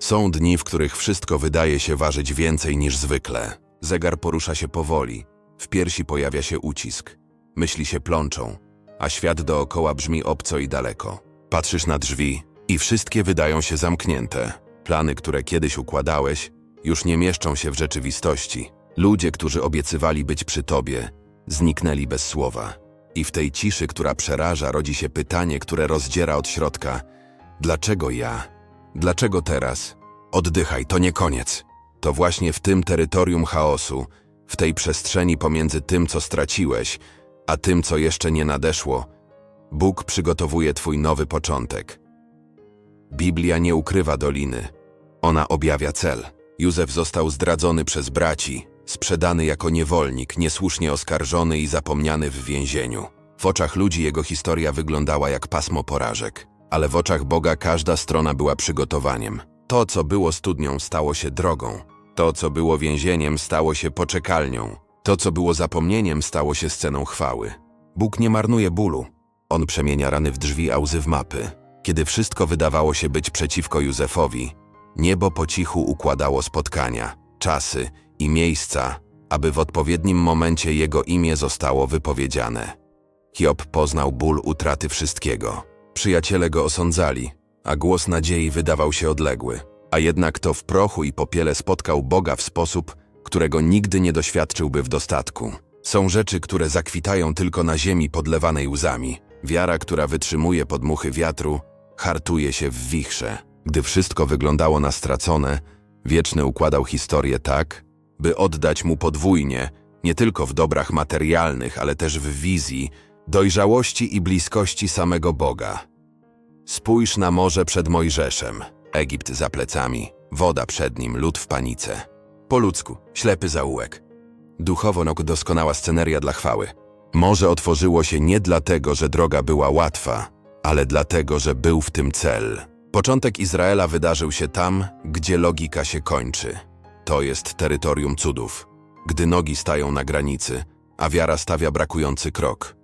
Są dni, w których wszystko wydaje się ważyć więcej niż zwykle. Zegar porusza się powoli, w piersi pojawia się ucisk, myśli się plączą, a świat dookoła brzmi obco i daleko. Patrzysz na drzwi i wszystkie wydają się zamknięte. Plany, które kiedyś układałeś, już nie mieszczą się w rzeczywistości. Ludzie, którzy obiecywali być przy tobie, zniknęli bez słowa. I w tej ciszy, która przeraża, rodzi się pytanie, które rozdziera od środka: dlaczego ja? Dlaczego teraz? Oddychaj, to nie koniec. To właśnie w tym terytorium chaosu, w tej przestrzeni pomiędzy tym, co straciłeś, a tym, co jeszcze nie nadeszło, Bóg przygotowuje Twój nowy początek. Biblia nie ukrywa doliny, ona objawia cel. Józef został zdradzony przez braci, sprzedany jako niewolnik, niesłusznie oskarżony i zapomniany w więzieniu. W oczach ludzi jego historia wyglądała jak pasmo porażek, ale w oczach Boga każda strona była przygotowaniem. To, co było studnią, stało się drogą. To, co było więzieniem, stało się poczekalnią. To, co było zapomnieniem, stało się sceną chwały. Bóg nie marnuje bólu. On przemienia rany w drzwi, a łzy w mapy. Kiedy wszystko wydawało się być przeciwko Józefowi, niebo po cichu układało spotkania, czasy i miejsca, aby w odpowiednim momencie jego imię zostało wypowiedziane. Hiob poznał ból utraty wszystkiego. Przyjaciele go osądzali, a głos nadziei wydawał się odległy. A jednak to w prochu i popiele spotkał Boga w sposób, którego nigdy nie doświadczyłby w dostatku. Są rzeczy, które zakwitają tylko na ziemi podlewanej łzami. Wiara, która wytrzymuje podmuchy wiatru, hartuje się w wichrze. Gdy wszystko wyglądało na stracone, Wieczny układał historię tak, by oddać mu podwójnie, nie tylko w dobrach materialnych, ale też w wizji, dojrzałości i bliskości samego Boga. Spójrz na morze przed Mojżeszem, Egipt za plecami, woda przed nim, lud w panice. Po ludzku, ślepy zaułek. Duchowo no doskonała sceneria dla chwały. Morze otworzyło się nie dlatego, że droga była łatwa, ale dlatego, że był w tym cel. Początek Izraela wydarzył się tam, gdzie logika się kończy. To jest terytorium cudów. Gdy nogi stają na granicy, a wiara stawia brakujący krok.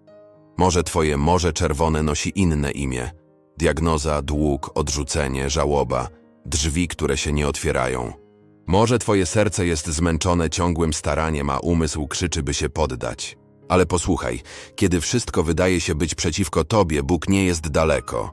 Może twoje Morze Czerwone nosi inne imię. Diagnoza, dług, odrzucenie, żałoba, drzwi, które się nie otwierają. Może twoje serce jest zmęczone ciągłym staraniem, a umysł krzyczy, by się poddać. Ale posłuchaj, kiedy wszystko wydaje się być przeciwko tobie, Bóg nie jest daleko.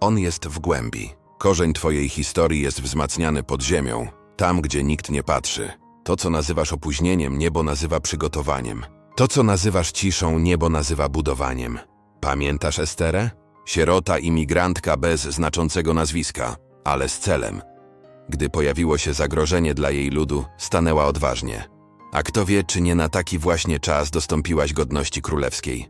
On jest w głębi. Korzeń twojej historii jest wzmacniany pod ziemią, tam, gdzie nikt nie patrzy. To, co nazywasz opóźnieniem, niebo nazywa przygotowaniem. To, co nazywasz ciszą, niebo nazywa budowaniem. Pamiętasz Esterę? Sierota imigrantka bez znaczącego nazwiska, ale z celem. Gdy pojawiło się zagrożenie dla jej ludu, stanęła odważnie. A kto wie, czy nie na taki właśnie czas dostąpiłaś godności królewskiej.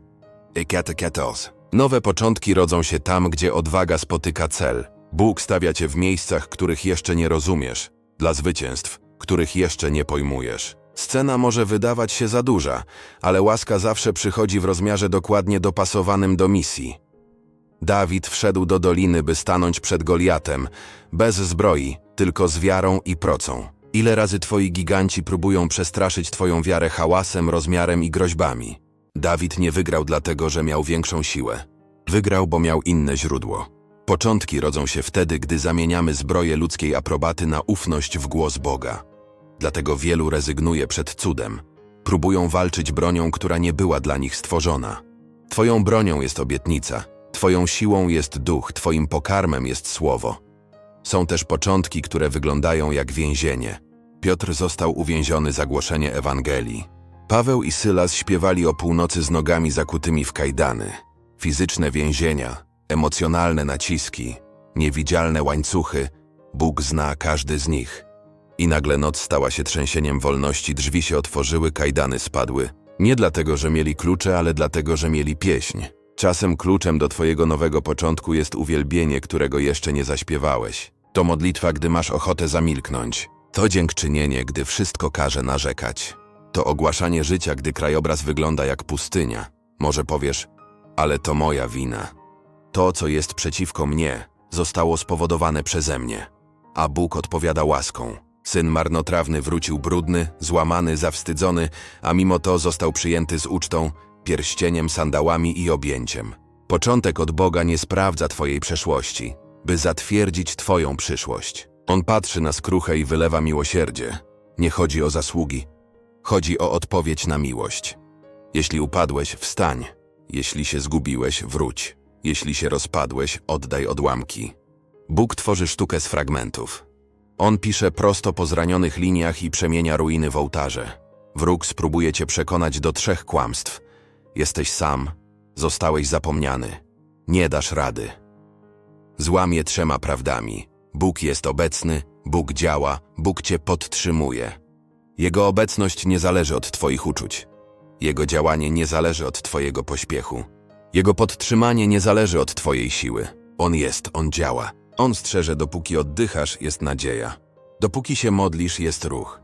Ekate Ketos. Nowe początki rodzą się tam, gdzie odwaga spotyka cel. Bóg stawia cię w miejscach, których jeszcze nie rozumiesz, dla zwycięstw, których jeszcze nie pojmujesz. Scena może wydawać się za duża, ale łaska zawsze przychodzi w rozmiarze dokładnie dopasowanym do misji. Dawid wszedł do doliny, by stanąć przed Goliatem, bez zbroi, tylko z wiarą i procą. Ile razy twoi giganci próbują przestraszyć twoją wiarę hałasem, rozmiarem i groźbami? Dawid nie wygrał dlatego, że miał większą siłę. Wygrał, bo miał inne źródło. Początki rodzą się wtedy, gdy zamieniamy zbroję ludzkiej aprobaty na ufność w głos Boga. Dlatego wielu rezygnuje przed cudem. Próbują walczyć bronią, która nie była dla nich stworzona. Twoją bronią jest obietnica, Twoją siłą jest duch, Twoim pokarmem jest słowo. Są też początki, które wyglądają jak więzienie. Piotr został uwięziony za głoszenie Ewangelii. Paweł i Sylas śpiewali o północy z nogami zakutymi w kajdany. Fizyczne więzienia, emocjonalne naciski, niewidzialne łańcuchy, Bóg zna każdy z nich. I nagle noc stała się trzęsieniem wolności, drzwi się otworzyły, kajdany spadły. Nie dlatego, że mieli klucze, ale dlatego, że mieli pieśń. Czasem kluczem do Twojego nowego początku jest uwielbienie, którego jeszcze nie zaśpiewałeś. To modlitwa, gdy masz ochotę zamilknąć. To dziękczynienie, gdy wszystko każe narzekać. To ogłaszanie życia, gdy krajobraz wygląda jak pustynia. Może powiesz, ale to moja wina. To, co jest przeciwko mnie, zostało spowodowane przeze mnie. A Bóg odpowiada łaską. Syn marnotrawny wrócił brudny, złamany, zawstydzony, a mimo to został przyjęty z ucztą, pierścieniem, sandałami i objęciem. Początek od Boga nie sprawdza Twojej przeszłości, by zatwierdzić Twoją przyszłość. On patrzy na skruchę i wylewa miłosierdzie. Nie chodzi o zasługi. Chodzi o odpowiedź na miłość. Jeśli upadłeś, wstań. Jeśli się zgubiłeś, wróć. Jeśli się rozpadłeś, oddaj odłamki. Bóg tworzy sztukę z fragmentów. On pisze prosto po zranionych liniach i przemienia ruiny w ołtarze. Wróg spróbuje cię przekonać do trzech kłamstw. Jesteś sam, zostałeś zapomniany. Nie dasz rady. Złamie trzema prawdami. Bóg jest obecny, Bóg działa, Bóg cię podtrzymuje. Jego obecność nie zależy od twoich uczuć. Jego działanie nie zależy od twojego pośpiechu. Jego podtrzymanie nie zależy od twojej siły. On jest, on działa. On strzeże, dopóki oddychasz, jest nadzieja. Dopóki się modlisz, jest ruch.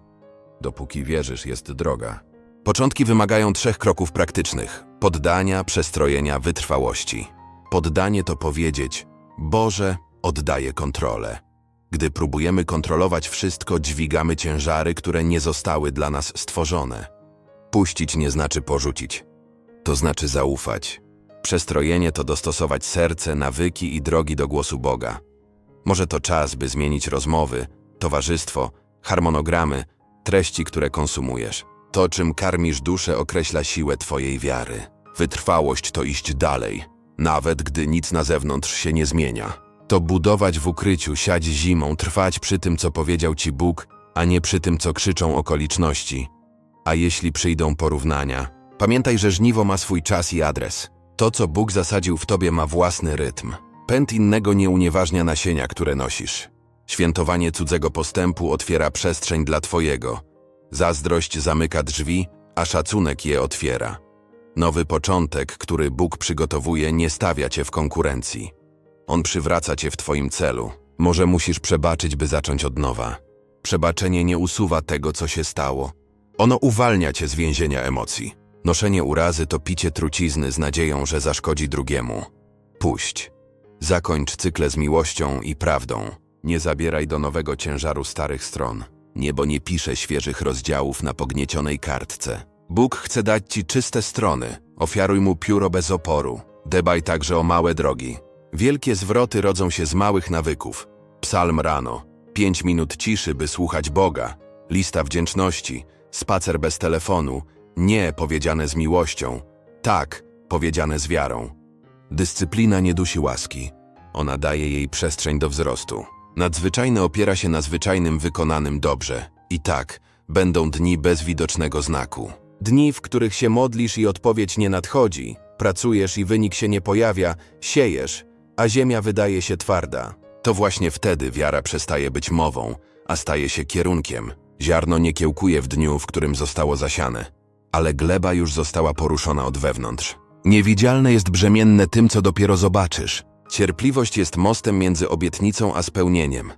Dopóki wierzysz, jest droga. Początki wymagają trzech kroków praktycznych: poddania, przestrojenia, wytrwałości. Poddanie to powiedzieć: Boże, oddaję kontrolę. Gdy próbujemy kontrolować wszystko, dźwigamy ciężary, które nie zostały dla nas stworzone. Puścić nie znaczy porzucić, to znaczy zaufać. Przestrojenie to dostosować serce, nawyki i drogi do głosu Boga. Może to czas, by zmienić rozmowy, towarzystwo, harmonogramy, treści, które konsumujesz. To, czym karmisz duszę, określa siłę Twojej wiary. Wytrwałość to iść dalej, nawet gdy nic na zewnątrz się nie zmienia. To budować w ukryciu, siać zimą, trwać przy tym, co powiedział Ci Bóg, a nie przy tym, co krzyczą okoliczności. A jeśli przyjdą porównania, pamiętaj, że żniwo ma swój czas i adres. To, co Bóg zasadził w Tobie, ma własny rytm. Pęd innego nie unieważnia nasienia, które nosisz. Świętowanie cudzego postępu otwiera przestrzeń dla Twojego. Zazdrość zamyka drzwi, a szacunek je otwiera. Nowy początek, który Bóg przygotowuje, nie stawia Cię w konkurencji. On przywraca Cię w Twoim celu. Może musisz przebaczyć, by zacząć od nowa. Przebaczenie nie usuwa tego, co się stało. Ono uwalnia Cię z więzienia emocji. Noszenie urazy to picie trucizny z nadzieją, że zaszkodzi drugiemu. Puść. Zakończ cykle z miłością i prawdą. Nie zabieraj do nowego ciężaru starych stron. Niebo nie pisze świeżych rozdziałów na pogniecionej kartce. Bóg chce dać ci czyste strony. Ofiaruj mu pióro bez oporu. Dbaj także o małe drogi. Wielkie zwroty rodzą się z małych nawyków. Psalm rano. Pięć minut ciszy, by słuchać Boga. Lista wdzięczności. Spacer bez telefonu. Nie powiedziane z miłością. Tak powiedziane z wiarą. Dyscyplina nie dusi łaski. Ona daje jej przestrzeń do wzrostu. Nadzwyczajne opiera się na zwyczajnym wykonanym dobrze. I tak, będą dni bez widocznego znaku. Dni, w których się modlisz i odpowiedź nie nadchodzi, pracujesz i wynik się nie pojawia, siejesz, a ziemia wydaje się twarda. To właśnie wtedy wiara przestaje być mową, a staje się kierunkiem. Ziarno nie kiełkuje w dniu, w którym zostało zasiane, ale gleba już została poruszona od wewnątrz. Niewidzialne jest brzemienne tym, co dopiero zobaczysz. Cierpliwość jest mostem między obietnicą a spełnieniem.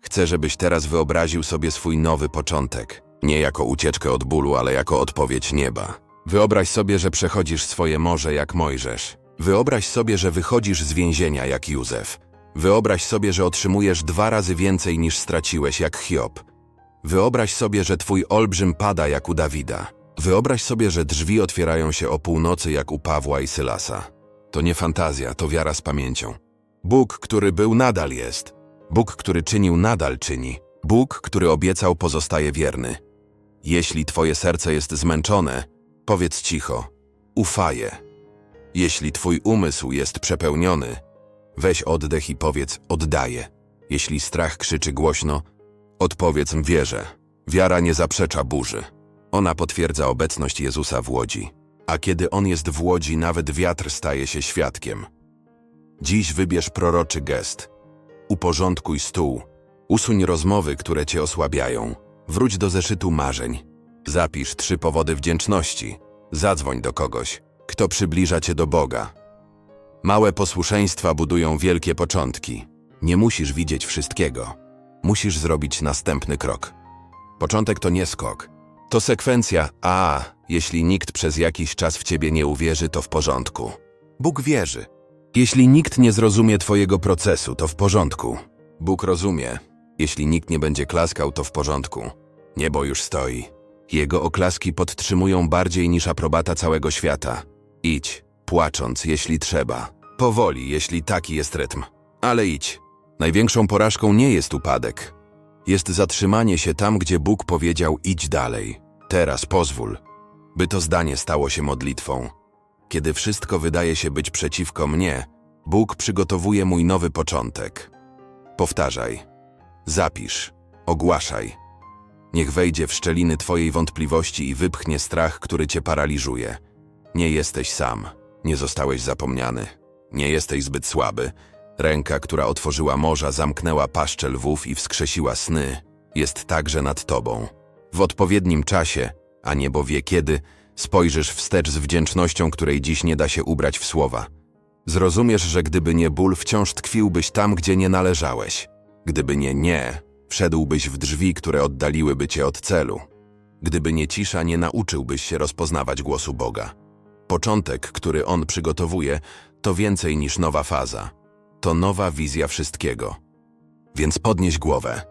Chcę, żebyś teraz wyobraził sobie swój nowy początek. Nie jako ucieczkę od bólu, ale jako odpowiedź nieba. Wyobraź sobie, że przechodzisz swoje morze jak Mojżesz. Wyobraź sobie, że wychodzisz z więzienia jak Józef. Wyobraź sobie, że otrzymujesz dwa razy więcej niż straciłeś jak Hiob. Wyobraź sobie, że twój olbrzym pada jak u Dawida. Wyobraź sobie, że drzwi otwierają się o północy jak u Pawła i Sylasa. To nie fantazja, to wiara z pamięcią. Bóg, który był, nadal jest. Bóg, który czynił, nadal czyni. Bóg, który obiecał, pozostaje wierny. Jeśli twoje serce jest zmęczone, powiedz cicho, ufaję. Jeśli twój umysł jest przepełniony, weź oddech i powiedz oddaję. Jeśli strach krzyczy głośno, odpowiedz wierzę. Wiara nie zaprzecza burzy. Ona potwierdza obecność Jezusa w łodzi. A kiedy On jest w łodzi, nawet wiatr staje się świadkiem. Dziś wybierz proroczy gest. Uporządkuj stół. Usuń rozmowy, które cię osłabiają. Wróć do zeszytu marzeń. Zapisz trzy powody wdzięczności. Zadzwoń do kogoś, kto przybliża cię do Boga. Małe posłuszeństwa budują wielkie początki. Nie musisz widzieć wszystkiego. Musisz zrobić następny krok. Początek to nie skok. To sekwencja, a jeśli nikt przez jakiś czas w ciebie nie uwierzy, to w porządku. Bóg wierzy. Jeśli nikt nie zrozumie twojego procesu, to w porządku. Bóg rozumie. Jeśli nikt nie będzie klaskał, to w porządku. Niebo już stoi. Jego oklaski podtrzymują bardziej niż aprobata całego świata. Idź, płacząc, jeśli trzeba. Powoli, jeśli taki jest rytm. Ale idź. Największą porażką nie jest upadek. Jest zatrzymanie się tam, gdzie Bóg powiedział idź dalej. Teraz pozwól, by to zdanie stało się modlitwą. Kiedy wszystko wydaje się być przeciwko mnie, Bóg przygotowuje mój nowy początek. Powtarzaj, zapisz, ogłaszaj. Niech wejdzie w szczeliny Twojej wątpliwości i wypchnie strach, który Cię paraliżuje. Nie jesteś sam, nie zostałeś zapomniany, nie jesteś zbyt słaby. Ręka, która otworzyła morza, zamknęła paszczę lwów i wskrzesiła sny, jest także nad Tobą. W odpowiednim czasie, a niebo wie kiedy, spojrzysz wstecz z wdzięcznością, której dziś nie da się ubrać w słowa. Zrozumiesz, że gdyby nie ból, wciąż tkwiłbyś tam, gdzie nie należałeś. Gdyby nie nie, wszedłbyś w drzwi, które oddaliłyby cię od celu. Gdyby nie cisza, nie nauczyłbyś się rozpoznawać głosu Boga. Początek, który On przygotowuje, to więcej niż nowa faza. To nowa wizja wszystkiego. Więc podnieś głowę,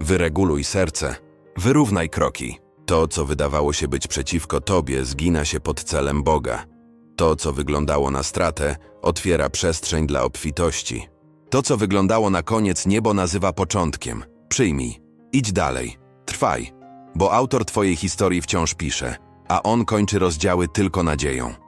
wyreguluj serce, wyrównaj kroki. To, co wydawało się być przeciwko Tobie, zgina się pod celem Boga. To, co wyglądało na stratę, otwiera przestrzeń dla obfitości. To, co wyglądało na koniec, niebo nazywa początkiem. Przyjmij, idź dalej, trwaj, bo autor Twojej historii wciąż pisze, a on kończy rozdziały tylko nadzieją.